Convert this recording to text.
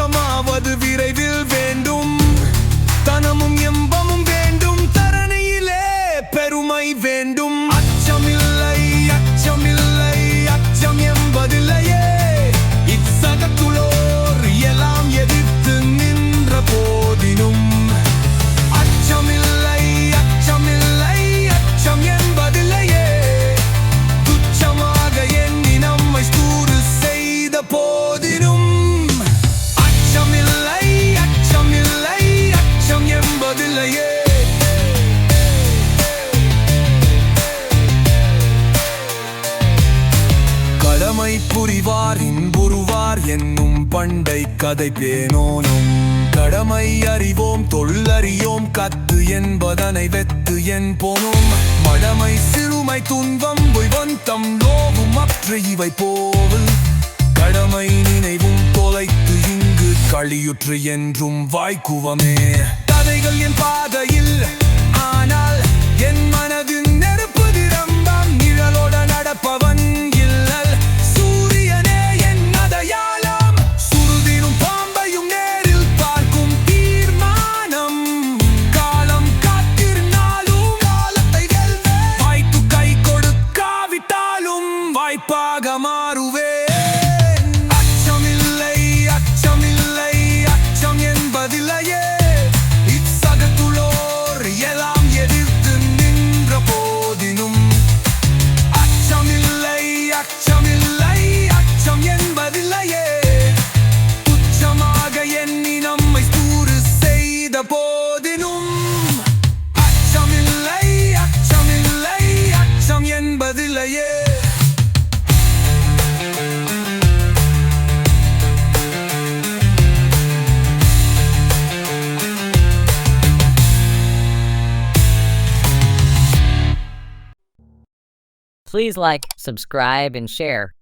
கைவசமாவது விரைவில் வேண்டும். தனமும் எம்பமும் வேண்டும். தரணியிலே பெருமை வேண்டும். அச்சமில்லை அச்சமில்லை. அச்சம் கடமை புரிவார் இன்புறுவார் என்னும் பண்டை கதை பேனோனும் கடமை அறிவோம் தொல்லறியோம் கத்து என்பதனை வெத்து என் போனோம். மடமை சிறுமை துன்பம் விவந்தம் லோவும் அற்று இவை போவில் கடமை நினைவும் தொலைத்து இங்கு களியுற்று என்றும் வாய்க்குவமே. கதைகள் என் பாதையில். ஆனால் என் மனதின் நெருப்பு திரம்பாம் நிழலோட நடப்பவன் இல்லல் சூரியனே என் அடையாளம். சுருதினும் பாம்பையும் நேரில் பார்க்கும் தீர்மானம். காலம் காத்திருந்தாலும் காலத்தை வெல்வேன். வாய்ப்பு கை கொடுக்காவிட்டாலும் வாய்ப்பாக போதினும் அச்சமில்லை அச்சமில்லை அச்சம் என்பதில்லையே Please like, subscribe, and share.